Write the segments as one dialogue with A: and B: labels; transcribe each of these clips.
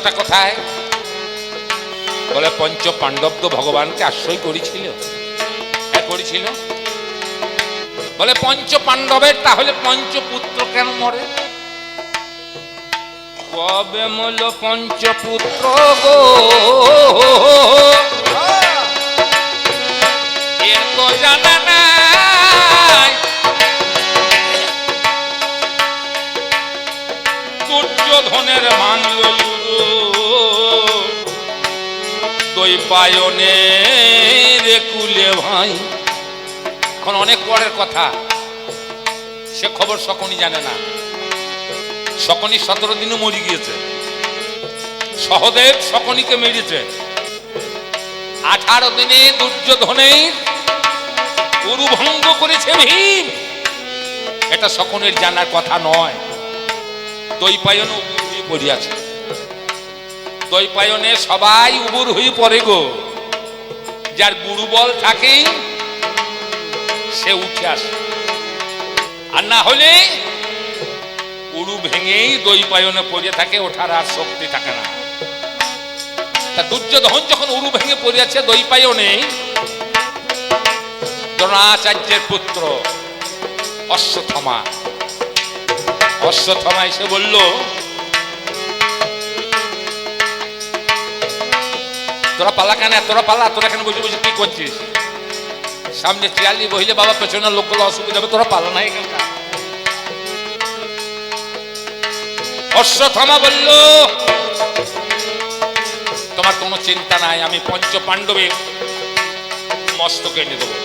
A: বাস্তবতা কোথায়? বলে পঞ্চ পাণ্ডব তো ভগবানকে আশ্রয় করেছিল। হ্যাঁ করেছিল। বলে পঞ্চ পাণ্ডবের তাহলে পঞ্চপুত্র কেন মরে? কবে মল পঞ্চপুত্র গো? এর তো জানা পায়নে রে কুলে ভাই। এখন অনেক পরের কথা। সে খবর সকনি জানে না। সকনি সতেরো দিনে মরে গিয়েছে। সহদেব সকনিকে মেরেছে। আঠারো দিনে দুর্যোধনের উরুভঙ্গ করেছে ভীম। এটা সকনের জানার কথা নয়। দৈপায়ন পড়িয়াছে। দৈপায়নে সবাই উবুর হয়ে পড়ে গো। যার গুরুবল থাকে, সে উঠে আসে। আর না হলে উড়ু ভেঙেই দৈপায়নে পড়ে থাকে, ওঠার আর শক্তি থাকে না। তা দুর্যোধন যখন উড়ু ভেঙে পড়িয়াছে দৈপায়নে, দ্রোণাচার্যের পুত্র অশ্বথমা অশ্বথমা এসে বলল তোরা পালা কেন? তোরা পালা, তোরা কেন বসে বসে কি করছিস? সামনে চেয়ালি বহিলে বাবা পেছনের লোকগুলো অসুবিধা হবে, তোরা পালা না এখানকার। অশ্বথমা বলল, তোমার কোনো চিন্তা নাই, আমি পঞ্চ পাণ্ডবে মস্তকে এনে দেবো।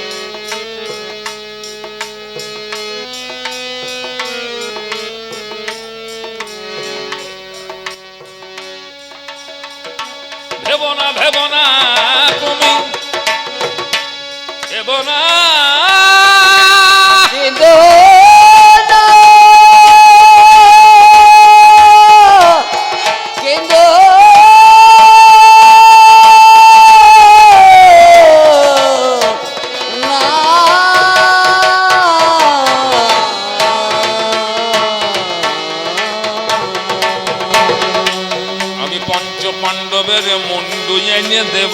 A: পাণ্ডবের মুন্ডু এনে দেব।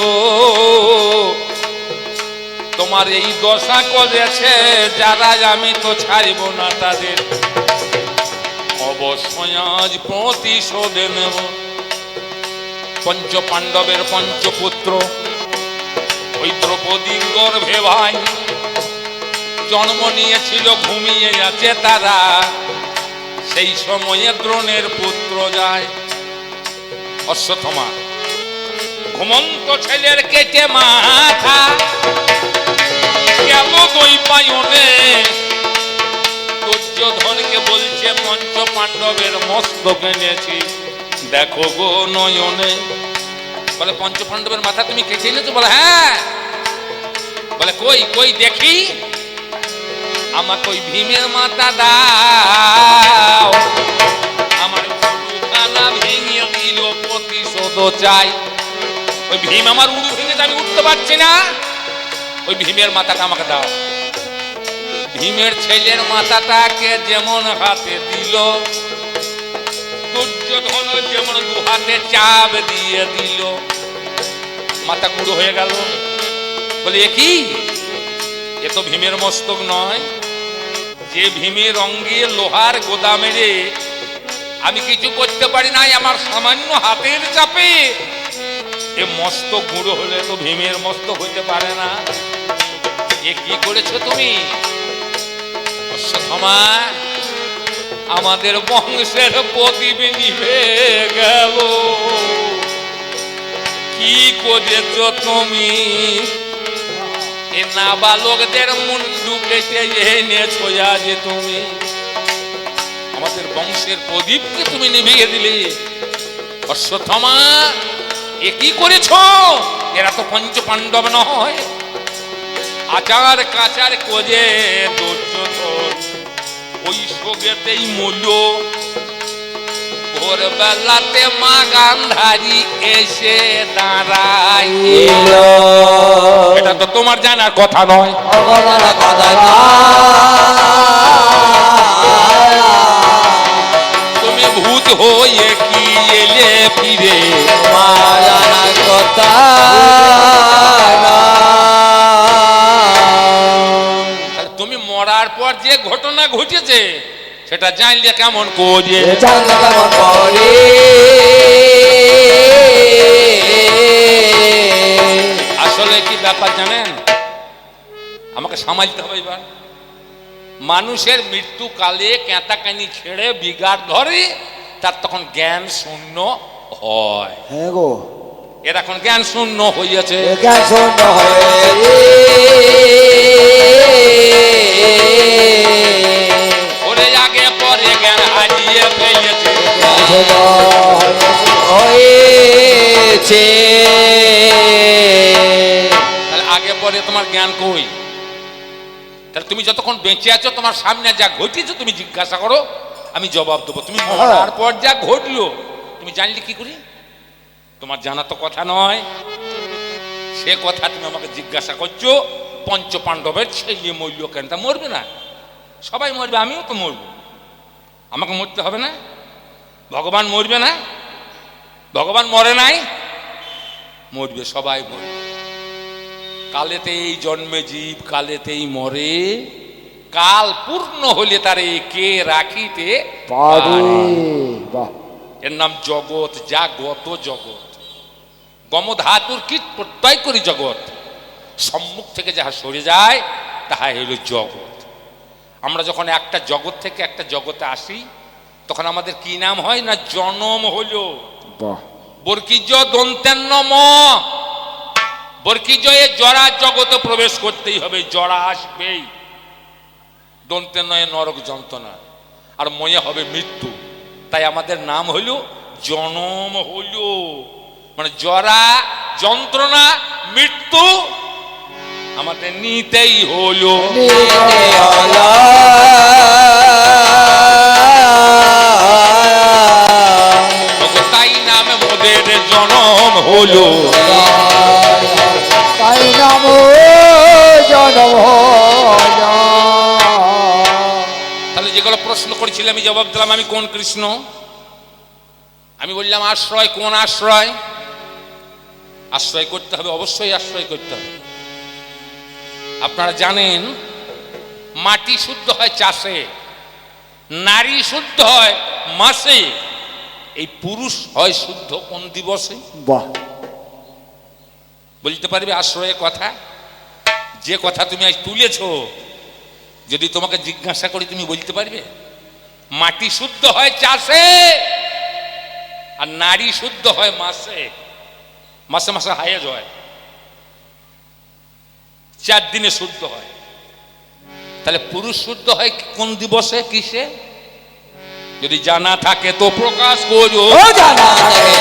A: তোমার এই দশা করেছে যারা আমি তো ছাড়ব না তাদের। অবশ্যই আজ প্রতিশোধে নেব। পঞ্চ পাণ্ডবের পঞ্চপুত্র, ওই দ্রৌপদীর গর্ভে ভাই, জন্ম নিয়েছিল, ঘুমিয়ে আছে তারা। সেই সময়ে দ্রোণের পুত্র যায়। অশ্বথমা ঘুমন্ত ছেলের কেটে মাথা। গেল দই পায়নে দুর্যোধনকে বলছে পঞ্চ পাণ্ডবের মস্তক এনেছি। দেখো গো নয়নে। বলে পঞ্চ পাণ্ডবের মাথা তুমি কেটে এনেছো? বলে হ্যাঁ। বলে, কই কই দেখি? আমাকে ওই ভীমের মাথা দাও। আমার ভেঙে দিল প্রতিশোধ চাই। ওই ভীম আমার উড়ু ভেঙেছে আমি উঠতে পারছি না, ওই ভীমের মাথাটা আমাকে দাও। ভীমের ছেলের মাথাটাকে যেমন হাতে দিল, দুর্যোধন যেমন দু চাপ দিয়ে দিল। মাথা কুড়ো হয়ে গেল। বলে, এ কি? এ তো ভীমের মস্তক নয়। যে ভীমের অঙ্গে লোহার গোদামেরে আমি কিছু করতে পারি নাই, আমার সামান্য হাতের চাপে এ মস্ত গুঁড়ো হলে তো ভীমের মস্ত হইতে পারে না। এ কি করেছ তুমি? অশ্বথমা আমাদের বংশের প্রদীপ নিভে গেল। কি করেছ তুমি? এ নাবালকদের মুন্ডু কেটে এনেছো আজ তুমি। আমাদের বংশের প্রদীপকে তুমি নিভিয়ে দিলে। অশ্বত্থমা এ কি করেছ? এরা তো পঞ্চ পাণ্ডব নয়। আচার কাচার কোজে দুর্যোধন ওই সোগেতেই মূল্য ভোরবেলাতে মা গান্ধারী এসে দাঁড়ায় এটা তো তোমার জানার কথা নয়। তুমি ভূত পর যে ঘটনা ঘটেছে সেটা জানলে কেমন করে? আসলে কি ব্যাপার জানেন? আমাকে সামালতে হবে এবার। মানুষের মৃত্যুকালে ক্যাঁতাকানি ছেড়ে বিগাড় ধরে তার তখন জ্ঞান শূন্য হয়।
B: হ্যাঁ গো।
A: এর এখন জ্ঞান শূন্য হইয়াছে।
B: জ্ঞান শূন্য হয়ে
A: ওরে আগে পরে জ্ঞান হারিয়ে ফেলেছে।
B: হয়েছে
A: তাহলে আগে পরে তোমার জ্ঞান কই? তাহলে তুমি যতক্ষণ বেঁচে আছো তোমার সামনে যা ঘটেছে তুমি জিজ্ঞাসা করো আমি জবাব দেবো। তুমি মরার পর যা ঘটলো তুমি জানলে কি করি? তোমার জানা তো কথা নয়। সে কথা তুমি আমাকে জিজ্ঞাসা করছ পঞ্চ পাণ্ডবের ছেলে মরল কেন? তা মরবে না। সবাই মরবে আমিও তো মরবো। আমাকে মরতে হবে না? ভগবান মরবে না? ভগবান মরে নাই? মরবে সবাই মরবে। কালেতেই জন্মে জীব কালেতেই মরে। কাল পূর্ণ হলে তারে কে রাখিতে
B: পারে।
A: এর নাম জগৎ যা গত জগৎ। গমধাতুর কীট প্রত্যয় করি জগৎ? সম্মুখ থেকে যাহা সরে যায় তাহা হইল জগৎ। আমরা যখন একটা জগৎ থেকে একটা জগতে আসি তখন আমাদের কি নাম হয় না জনম হলো
B: বাহ।
A: বর্কিজ দন্তেন্ন ম। বর্কিজয়ে জরা জগতে প্রবেশ করতেই হবে জরা আসবেই। দন্তেন্নয়ে নরক যন্ত্রণা আর ময়ে হবে মৃত্যু। তাই আমাদের নাম হইল জনম হইল। মানে জরা যন্ত্রণা মৃত্যু আমাদের নিতেই হলো। তাই নামে মোদের জনম হলো।
B: তাই নাম জনম
A: তাহলে যেগুলো প্রশ্ন করেছিল আমি জবাব দিলাম আমি কোন কৃষ্ণ? আমি বললাম আশ্রয় কোন আশ্রয়? আশ্রয় করতে হবে অবশ্যই আশ্রয় করতে হবে। আপনারা জানেন মাটি শুদ্ধ হয় চাষে নারী শুদ্ধ হয় মাসে। এই পুরুষ হয় শুদ্ধ কোন দিবসে?
B: বাহ।
A: বলতে পারবে আশ্রয়ের কথা? যে কথা তুমি আজ তুলেছো যদি তোমাকে জিজ্ঞাসা করি তুমি বলতে পারবে? মাটি শুদ্ধ হয় চাষে আর নারী শুদ্ধ হয় মাসে। মাসে মাসে হায়েজ হয় চার দিনে শুদ্ধ হয়। তাহলে পুরুষ শুদ্ধ হয় কোন দিবসে? কিসে? যদি জানা থাকে তো প্রকাশ করো
B: জানা রে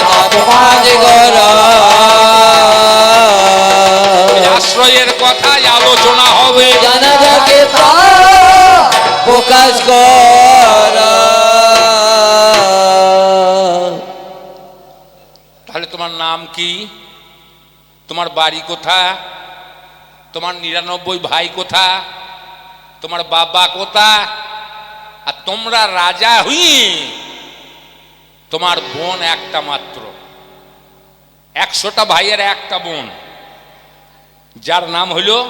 A: বাড়ি কোথা তোমার নিরানব্বই ভাই কোথা তোমার বাবা কোথা আর তোমরা রাজা হুই। তোমার বোন একটা মাত্র। একশোটা ভাইয়ের একটা বোন। যার নাম হইল,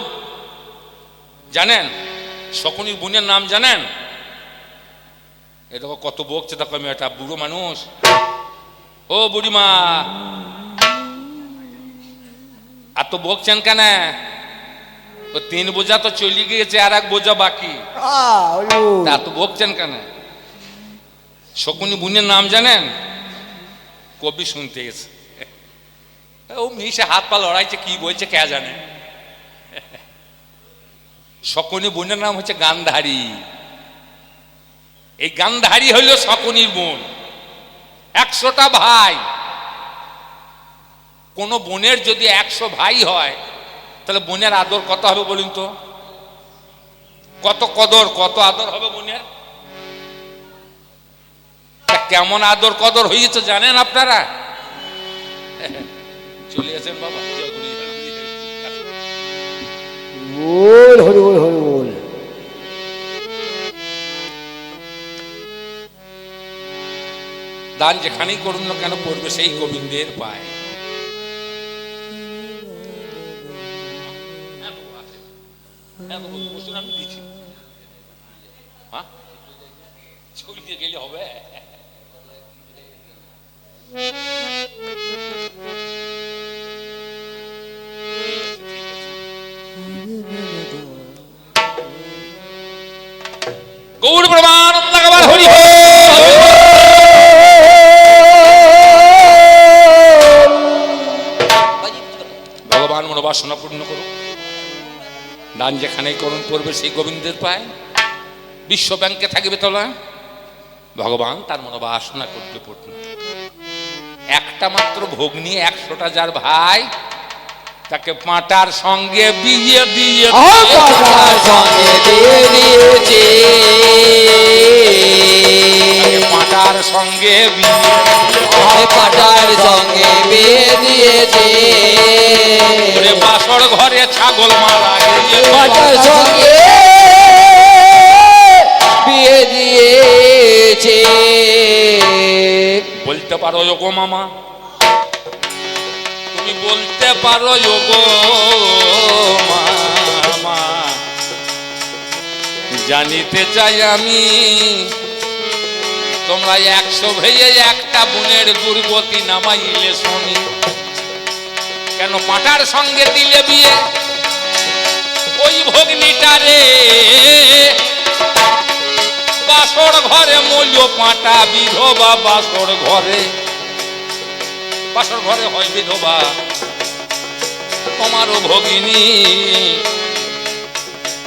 A: জানেন? শকুনির বোনের নাম জানেন? এ দেখো কত বকছে দেখো একটা বুড়ো মানুষ। ও বুড়িমা আর তো বকছেন কেন? ও তিন বোঝা তো চলে গিয়েছে আর এক বোঝা বাকি। তা তো বকছেন কেন? শকুনি বুনের নাম জানেন? কবি শুনতে গেছে। ও মিশে হাত পা লড়াইছে কি বলছে কে জানে? শকুনি বোনের নাম হচ্ছে গান্ধারী। এই গান্ধারী হইল শকুনির বোন। একশোটা ভাই। কোন বোনের যদি একশো ভাই হয় তাহলে বোনের আদর কত হবে বলুন তো? কত কদর কত আদর হবে বোনের? কেমন আদর কদর হয়েছে জানেন আপনারা? চলে আসেন বাবা জয় গুরু জয় গুরু।
B: বল হরি বল হরি বল।
A: দান যেখানেই করুন না কেন পড়বে সেই গোবিন্দের পায়। হ্যাঁ। হ্যাঁ বাবু, বসুন, আমি দিচ্ছি। হ্যাঁ? ছড়িয়ে গেলে হবে। গৌর প্রমানন্দ হরি ভগবান মনোবাসনা পূর্ণ করুন দান যেখানেই করুন পড়বে সেই গোবিন্দের পায়। বিশ্ব ব্যাংকে থাকবে তোলা। ভগবান তার মনোবাসনা করতে পূর্ণ। একটা মাত্র ভোগ নিয়ে একশোটা যার ভাই তাকে পাঁটার সঙ্গে বিয়ে দিয়ে
B: দিয়েছে।
A: পাঁটার সঙ্গে বিয়ে
B: পাটার সঙ্গে বিয়ে দিয়েছে।
A: বাসর ঘরে ছাগল মারা
B: পাটার সঙ্গে বিয়ে দিয়েছে।
A: বলতে পারো যোগো মামা? তুমি বলতে পারো যোগো মামা। জানিতে চাই আমি তোমরা একশো ভেজে একটা বোনের দুর্গতি নামাইলে শুনি কেন পাটার সঙ্গে দিলে বিয়ে? ওই ভগ্নিটা রে। বাসর ঘরে মূল্য পাটা, বিধবা বাসর ঘরে। বাসর ঘরে হয় বিধবা। তোমারও ভগিনী।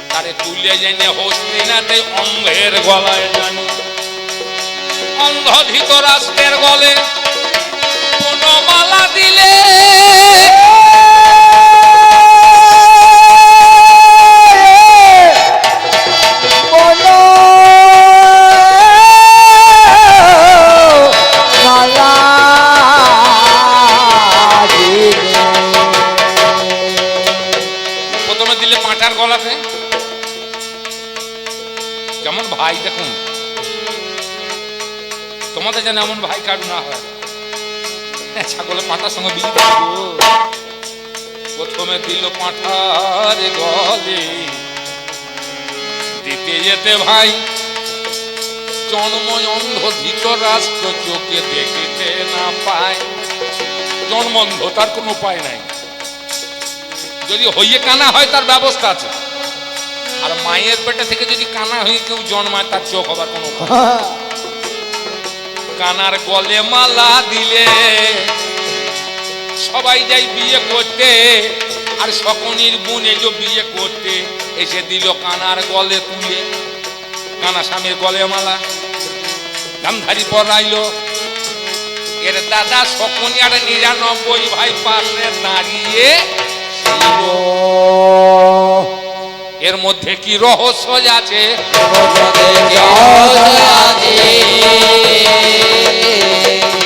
A: তারে তুলে জেনে হস্তিনাতে অঙ্গের গলায় জানি। অন্ধ ধৃতরাষ্ট্রের গলে। বনমালা দিলে তোমাদের যেন এমন ভাই কারু না হয়। হ্যাঁ, ছাগলের পাঁটার সঙ্গে বিয়ে দিল প্রথমে দিল পাঁঠার গলে। দিতে যেতে ভাই জন্ম অন্ধ ধৃত রাষ্ট্র চোখে দেখিতে না পায়। জন্ম অন্ধ তার কোনো উপায় নাই। যদি হইয়ে কানা হয় তার ব্যবস্থা আছে। আর মায়ের পেটে থেকে যদি কানা হয়ে কেউ জন্মায় তার চোখ হবার কোনো। কানার গলে মালা দিলে। সবাই যাই বিয়ে করতে, আর সকনির বোন এলো বিয়ে করতে, এসে দিল কানার গলে তুলে। কানা স্বামীর গলে মালা। গান্ধারি পরাইলো। এর দাদা সকনি আর নিরানব্বই ভাই পাশে দাঁড়িয়ে। এর মধ্যে কি রহস্য আছে?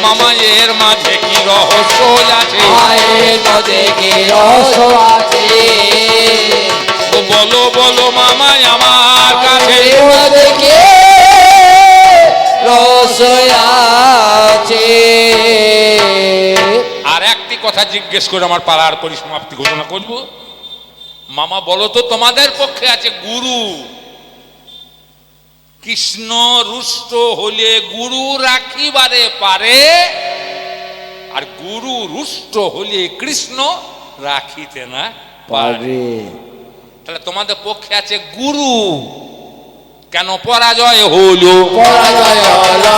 A: মামা, এর মাঝে কি রহস্য আছে? বলো বলো মামা, আমার কাছে। আর একটি কথা জিজ্ঞেস করে আমার পাড়ার পরিসমাপ্তি ঘোষণা করব। মামা বলো তো তোমাদের পক্ষে আছে গুরু। কৃষ্ণ রুষ্ট হলে গুরু রাখিবারে পারে আর গুরু রুষ্ট হলে কৃষ্ণ রাখিতে না পারে। তাহলে তোমাদের পক্ষে আছে গুরু। কেন পরাজয় হলো?
B: পরাজয় হলো।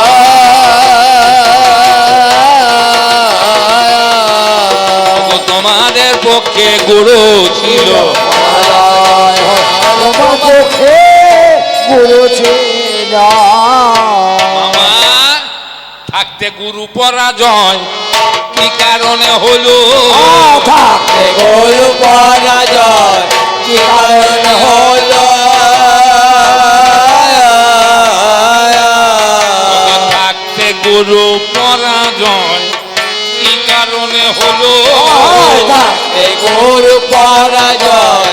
A: পক্ষে গুরু ছিল।
B: গুরু ছিল।
A: থাকতে গুরু পরাজয় কি কারণে হলো?
B: থাকতে গুরু পরাজয় কি কারণ হলো?
A: থাকতে গুরু পরাজয় কি হলো
B: থাকতে গুরু পরাজয়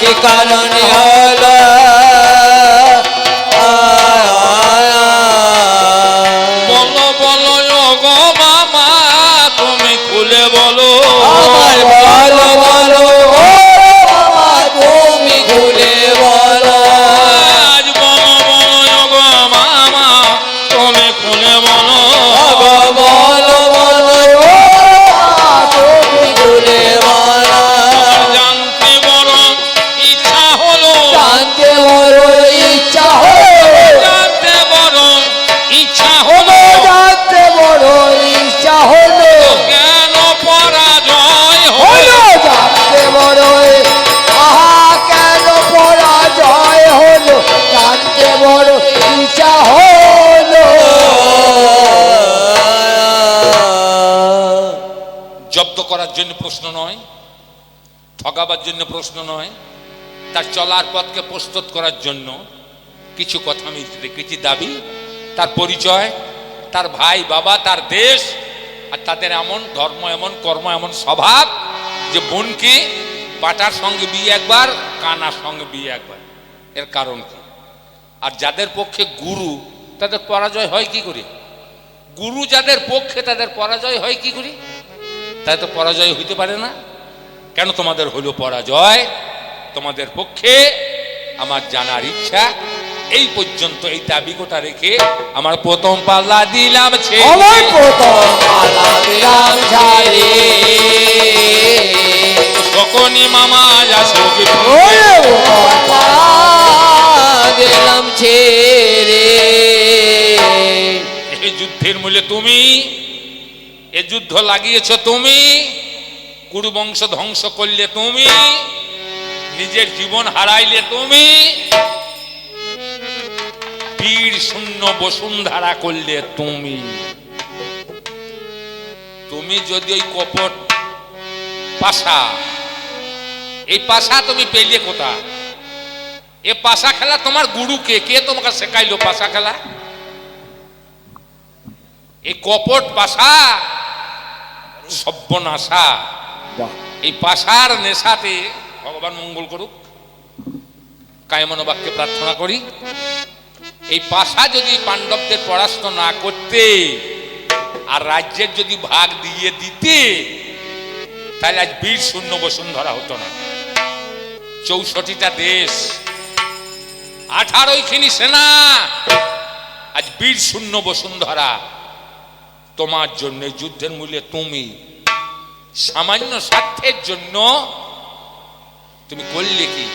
B: কি কারণে হলো?
A: করার জন্য প্রশ্ন নয়, ঠগাবার জন্য প্রশ্ন নয়, তার চলার পথকে প্রস্তুত করার জন্য কিছু কথা আমি রেখেছি দাবি, তার পরিচয়, তার ভাই, বাবা, তার দেশ, আর তাদের এমন ধর্ম, এমন কর্ম, এমন স্বভাব যে বোনকে পাটার সঙ্গে বিয়ে একবার, কানার সঙ্গে বিয়ে একবার। এর কারণ কি? আর যাদের পক্ষে গুরু, তাদের পরাজয় হয় কি করে? গুরু যাদের পক্ষে, তাদের পরাজয় হয় কি করে? তাই তো পরাজয় হইতে পারে না। কেন তোমাদের হলো পরাজয়? তোমাদের পক্ষে আমার জানার ইচ্ছা এই পর্যন্ত এই দাবিকোটা রেখে আমার প্রথম পাল্লা দিলাম শকুনি মামা
B: দিলাম ছেড়ে।
A: যুদ্ধের মূলে তুমি এ যুদ্ধ লাগিয়েছ তুমি? কুরু বংশ ধ্বংস করলে তুমি? নিজের জীবন হারাইলে তুমি? বীর শূন্য বসুন্ধারা করলে তুমি? তুমি যদি ওই কপট পাশা, এই পাশা তুমি পেলে কোথা এ পাশা খেলা তোমার গুরুকে কে তোমাকে শেখাইলো পাশা খেলা? এই কপট পাশা সব্যনাশা। এই পাশার নেশাতে ভগবান মঙ্গল করুক কায়মন বাক্যে প্রার্থনা করি এই পাশা যদি পাণ্ডবদের পরাস্ত না করতে আর রাজ্যের যদি ভাগ দিয়ে দিতে তাহলে আজ বীর শূন্য বসুন্ধরা হতো না। চৌষট্টিটা দেশ আঠারোইখানি সেনা আজ বীর শূন্য বসুন্ধরা। তোমার জন্য যুদ্ধের মূল্যে তুমি সামান্য স্বার্থের জন্য তুমি করলে কি?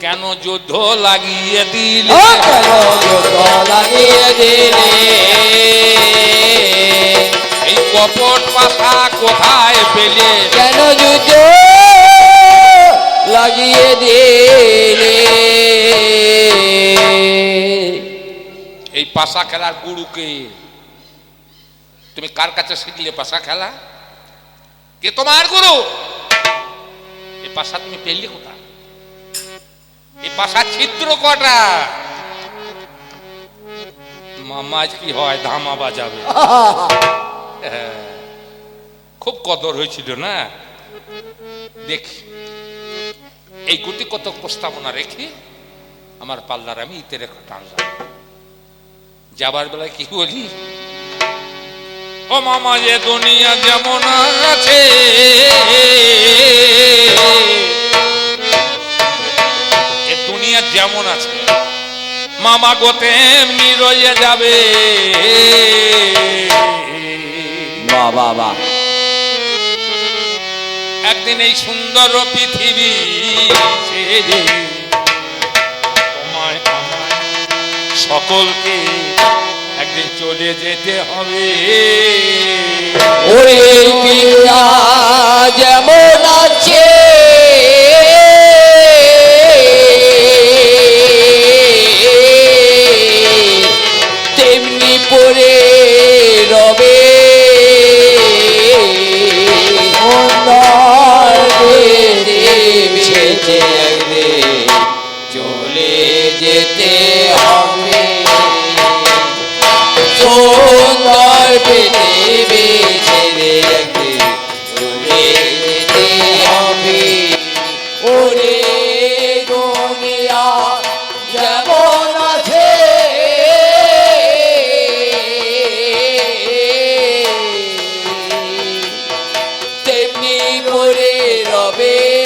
A: কেন যুদ্ধ লাগিয়ে দিলে?
B: কেন যুদ্ধ লাগিয়ে দিলে?
A: এই কপট পাশা কোথায় পেলে?
B: কেন যুদ্ধ লাগিয়ে দিলে?
A: এই পাশা খেলার গুরুকে তুমি কার কাছে শিখলে পাশা খেলা? কে তোমার গুরু? এ পাশা তুমি পেলে কোথায়? এ পাশা ছিদ্র কটা? মামাজ কি হয় ধামা বাজাবে। হ্যাঁ, খুব কদর হয়েছিল না? দেখি। এই গুটি কত প্রস্তাবনা রেখে আমার পাল্লার আমি ইতে রেখা টানলাম যাবার বেলায় কি বলি? ও মামা যে দুনিয়া যেমন আছে। এ দুনিয়া যেমন আছে মামা গো তেমনি রয়ে যাবে।
B: বাহ বাহ
A: একদিন এই সুন্দর পৃথিবী ছেড়ে তোমায় আমায় সকলকে একদিন চলে যেতে হবে।
B: ওরে পিয়া যেমন
A: Bobby.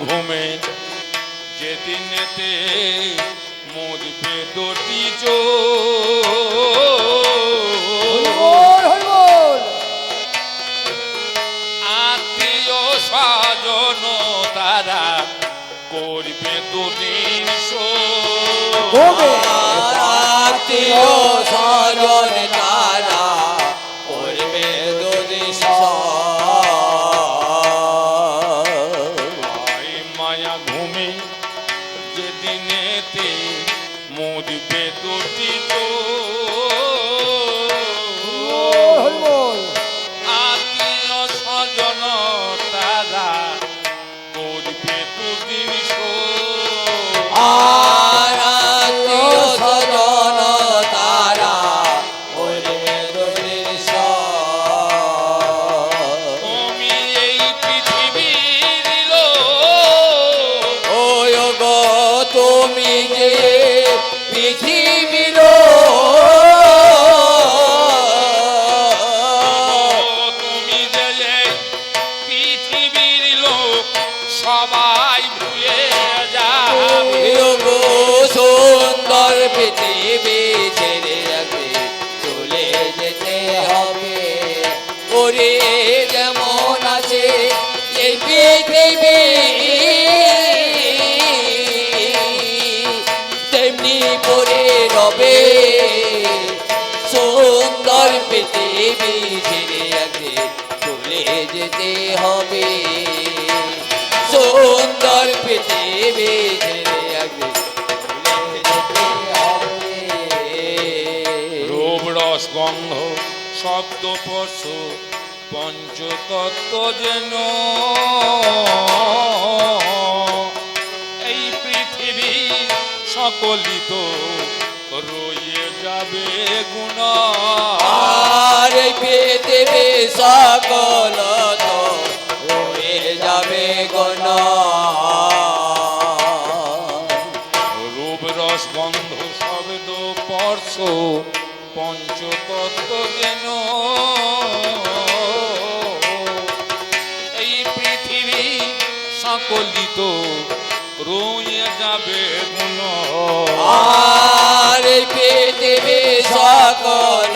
A: ঘুমে যেদিনেতে মজবে দুটি আত্মীয় স্বজন তারা করবে দুদিন
B: আত্মীয় স্বজন যেতে হবে। সুন্দর পৃথিবী ছেড়ে
A: রূপ রস গন্ধ, শব্দ পশু, পঞ্চতত্ত্ব যেন এই পৃথিবী সকলিত রয়ে যাবে গুণ।
B: পেতে পৃথিবী সকল রয়ে যাবে গণ।
A: রূপ রস বন্ধ শব্দ পরশ পঞ্চতত্ত্ব যেন। এই পৃথিবী সকলিত রুইয়ে যাবে
B: আর পৃথিবী সকল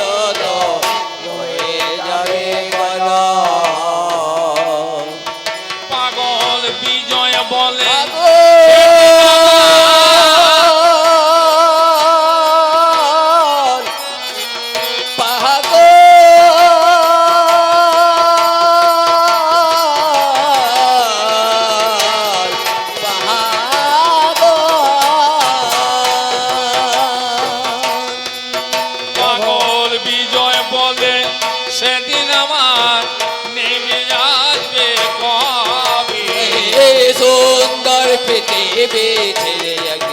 B: পৃথিবী ছেড়ে